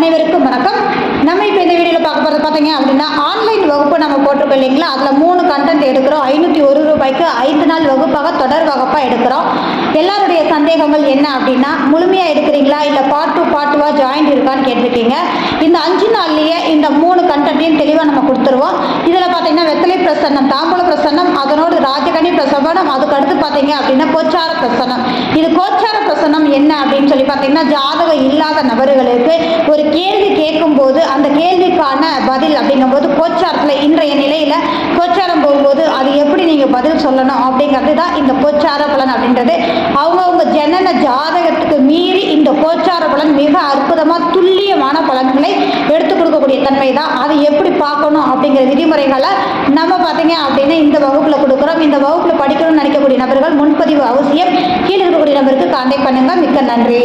அனைவருக்கும் வணக்கம். நம்ம இப்போ இந்த வீடியோவில் பார்க்க போகிறது பார்த்தீங்க அப்படின்னா ஆன்லைன் வகுப்பு நம்ம போட்டிருக்கோம் இல்லைங்களா? அதில் மூணு கண்டென்ட் எடுக்கிறோம். ஐநூற்றி ஒரு ரூபாய்க்கு ஐந்து நாள் வகுப்பாக தொடர் வகுப்பாக எடுக்கிறோம். எல்லாருடைய சந்தேகங்கள் என்ன அப்படின்னா முழுமையாக எடுக்கிறீங்களா? இல்லை பார்ட் டூ பார்ட் டூவாக ஜாயிண்ட் இருக்கான்னு கேட்டிருக்கீங்க. இந்த அஞ்சு நாள்லேயே இந்த மூணு கண்டென்ட்டையும் தெளிவாக நம்ம கொடுத்துருவோம். இதில் பார்த்தீங்கன்னா வெத்தலை பிரசன்னம் தாம்பூல பிரசன்னம் பிரசவனம் அதுக்கு அடுத்து பார்த்தீங்க அப்படின்னா கோச்சார பிரசன்னம் இது கோச்சார பிரசன்னம் என்ன அப்படின்னு சொல்லி பார்த்தீங்கன்னா ஜாதகம் இல்லாத நபர்களுக்கு ஒரு கேள்வி கேட்கும்போது அந்த கேள்விக்கான பதில் அப்படிங்கும்போது கோச்சாரத்தில் இன்றைய நிலையில் கோச்சாரம் போகும்போது அது எப்படி நீங்கள் பதில் சொல்லணும் அப்படிங்கிறது தான் இந்த கோச்சார பலன் அப்படின்றது. அவங்கவுங்க ஜனன ஜாதகத்துக்கு மீறி இந்த கோச்சார பலன் மிக அற்புதமாக துல்லியமான பலன்களை எடுத்து கொடுக்கக்கூடிய தன்மை தான். அது எப்படி பார்க்கணும் அப்படிங்கிற விதிமுறைகளை நம்ம பார்த்தீங்க அப்படின்னா இந்த வகுப்பில் கொடுக்குறோம். இந்த வகுப்பில் பதிவு அவசியம். கீழே இருக்கக்கூடிய நபருக்கு கான்டாக்ட் பண்ணுங்க. மிக்க நன்றி.